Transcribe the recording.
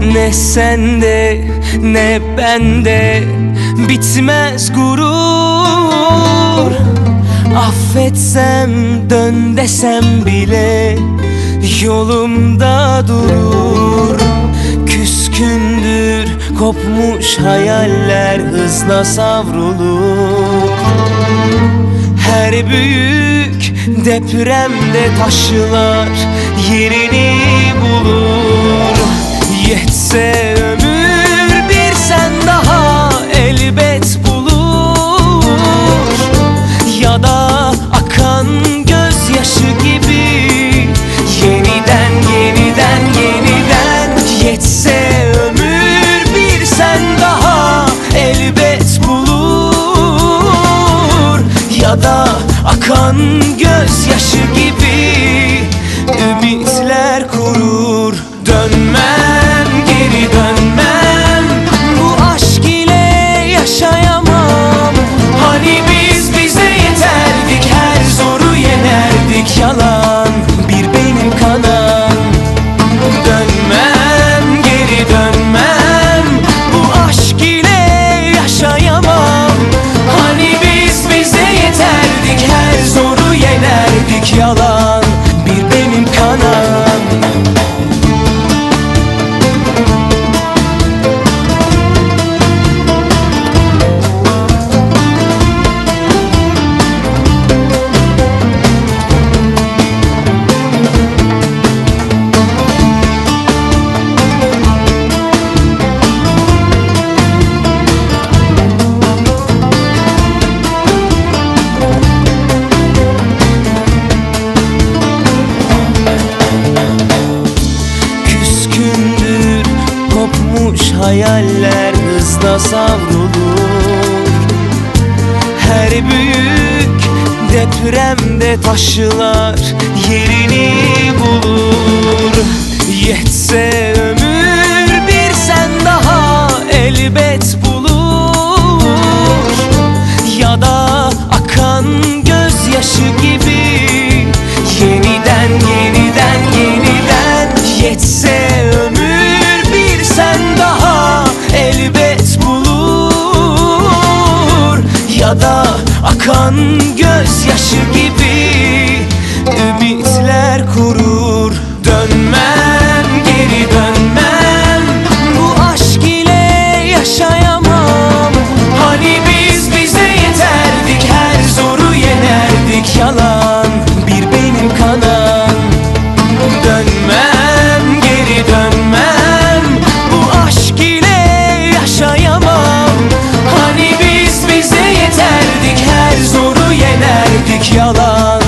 Ne sende ne bende bitmez gurur. Affetsem dön desem bile yolumda durur. Küskündür kopmuş hayaller hızla savrulur. Her büyük depremde taşlar yerini bulur Ya da akan gözyaşı gibi hayaller hızla savrulur. Her büyük depremde taşlar yerini bulur. Yetse ömür bir sen daha elbet bulur. Ya da akan gözyaşı akan gözyaşı gibi Ümitler kurur. Dönmez tek yalan.